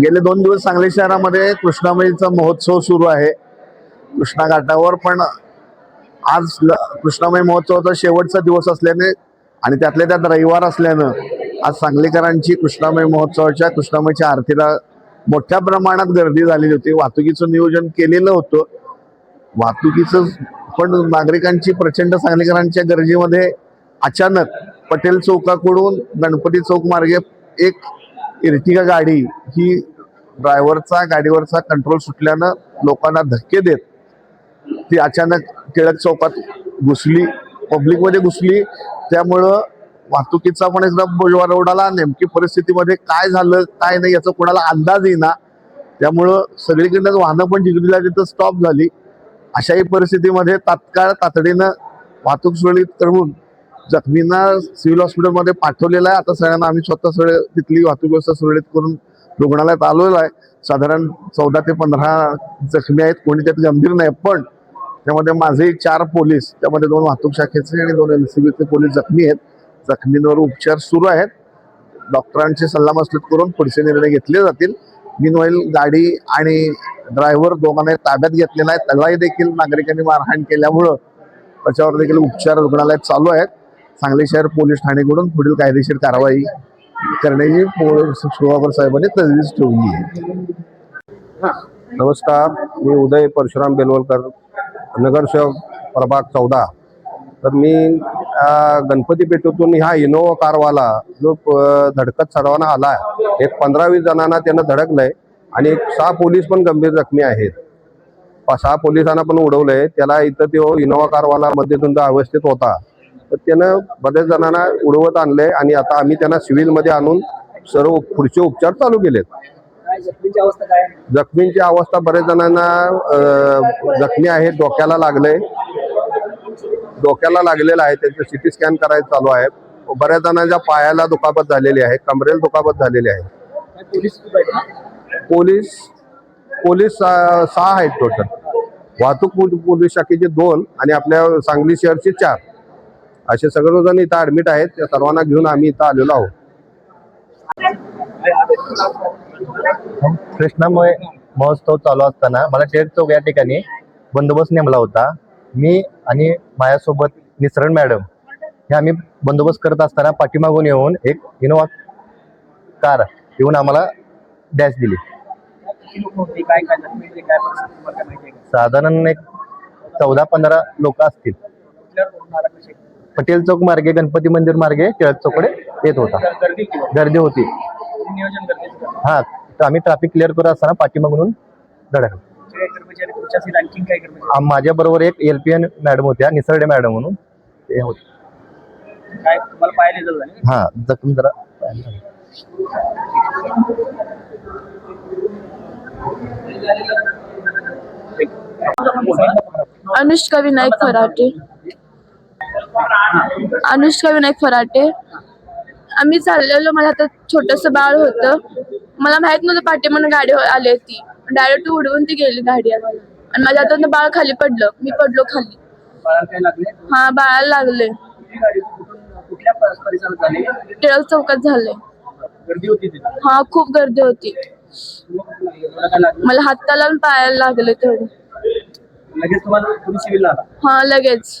गेले दोन दिवस सांगली शहरामध्ये कृष्णामाईचा महोत्सव सुरू आहे. कृष्णा घाटावर पण आज ल- कृष्णामाई महोत्सवाचा शेवटचा दिवस असल्याने आणि त्यातल्या त्यात रविवार असल्यानं आज सांगलीकरांची कृष्णामाई महोत्सवाच्या कृष्णामाईच्या आरतीला मोठ्या प्रमाणात गर्दी झालेली होती. वाहतुकीचं नियोजन केलेलं होतं. वाहतुकीचं पण नागरिकांची प्रचंड सांगलीकरांच्या गर्दीमध्ये अचानक पटेल चौकाकडून गणपती चौक मार्गे एक इर्टिगा गाडी ही ड्रायव्हरचा गाडीवरचा कंट्रोल सुटल्यानं लोकांना धक्के देत ती अचानक टिळक चौकात घुसली पब्लिकमध्ये घुसली. त्यामुळं वाहतुकीचा पण एकदा बोजवार उडाला नेमकी परिस्थितीमध्ये काय झालं काय नाही याचा कोणाला अंदाज येईना. त्यामुळं सगळीकडनं वाहनं पण जिकडीला तिथं स्टॉप झाली. अशाही परिस्थितीमध्ये तात्काळ तातडीनं वाहतूक सुरळीत करून जखमींना सिव्हिल हॉस्पिटलमध्ये पाठवलेलं आहे. आता सगळ्यांना आम्ही स्वतः सगळे तिथली वाहतूक व्यवस्था सुरळीत करून रुग्णालयात आलेलो आहे. साधारण चौदा ते पंधरा जखमी आहेत. कोणी त्यात गंभीर नाही पण त्यामध्ये माझे चार पोलीस त्यामध्ये दोन वाहतूक शाखेचे आणि दोन एल सी बीचे पोलीस जखमी आहेत. जखमींवर उपचार सुरू आहेत. डॉक्टरांची सल्लामसलत करून पुढचे निर्णय घेतले जातील. मिनवाईल गाडी आणि ड्रायव्हर दोघांना ताब्यात घेतलेला आहे. त्यालाही देखील नागरिकांनी मारहाण केल्यामुळं त्याच्यावर देखील उपचार रुग्णालयात चालू आहेत. सांगली शहर पोलीस ठाणेकडून पुढील कायदेशीर कारवाई करण्याची पोलीस साहेबांनी तजवीज ठेवली आहे. नमस्कार मी उदय परशुराम बेलवलकर नगरसेवक प्रभाग चौदा. तर मी गणपती पेठेतून ह्या इनोवा कारवाला जो धडकत सर्वांना आला आहे एक पंधरा वीस जणांना त्यांना धडकलंय आणि एक सहा पोलीस पण गंभीर जखमी आहेत. पा- सहा पोलिसांना पण उडवलंय. त्याला इथं तो इनोवा कारवाला तुमचा अवस्थेत होता तर त्यानं बऱ्याच जणांना उडवत आणलंय आणि आता आम्ही त्यांना सिव्हिलमध्ये आणून सर्व पुढचे उपचार चालू केलेत. जखमींची अवस्था बरेच जणांना जखमी आहेत डोक्याला लागले डोक्याला लागलेलं आहे त्यांचं सिटी स्कॅन करायचं चालू आहे. बऱ्याच जणांच्या पायाला दुखापत झालेली आहे कमरेला दुखापत झालेली आहे. पोलीस? पोलीस सहा आहेत टोटल वाहतूक पोल- पोलीस शाखेचे दोन आणि आपल्या सांगली शहरचे चार. असे सगळेजण इथं ऍडमिट आहेत. त्या सर्वांना घेऊन आम्ही इथं आलेलो आहोत. कृष्णामुळे महोत्सव चालू असताना मला टिळक चौक या ठिकाणी बंदोबस्त नेमला होता. मी आणि माझ्यासोबत निसरण मॅडम हे आम्ही बंदोबस्त करत असताना पाठीमागून येऊन एक इनोवा कार येऊन आम्हाला डॅश दिली. साधारण एक चौदा पंधरा लोक असतील. पटेल चौक मार्गे गणपती मंदिर मार्गे टिळक चौकडे येत होता. गर्दी होती. हा तर आम्ही ट्रॅफिक क्लिअर करत असताना पाठीमागून धडकलो. आणखीन काय कर्मचारी? माझ्या बरोबर एक एल पी एन मॅडम होत्या निसर्डे मॅडम म्हणून ते होते. हा जखम जरा. अनुष्का विनायक फराटे. अनुष्का विनायक फराटे. आम्ही चाललेलो माझ्या हातात छोटस बाळ होतं. मला माहीत नव्हतं पाठी म्हणून गाडी आली होती. डायरेक्ट उडवून ती गेली गाडी आणि माझ्या हातातून बाळ खाली पडलं. मी पडलो खाली. हा बाळाला लागले. टिळक चौकात झाले. गर्दी होती तिथे? हा खूप गर्दी होती. मला हाताला आणि पायाला लागले आला? हा लगेच.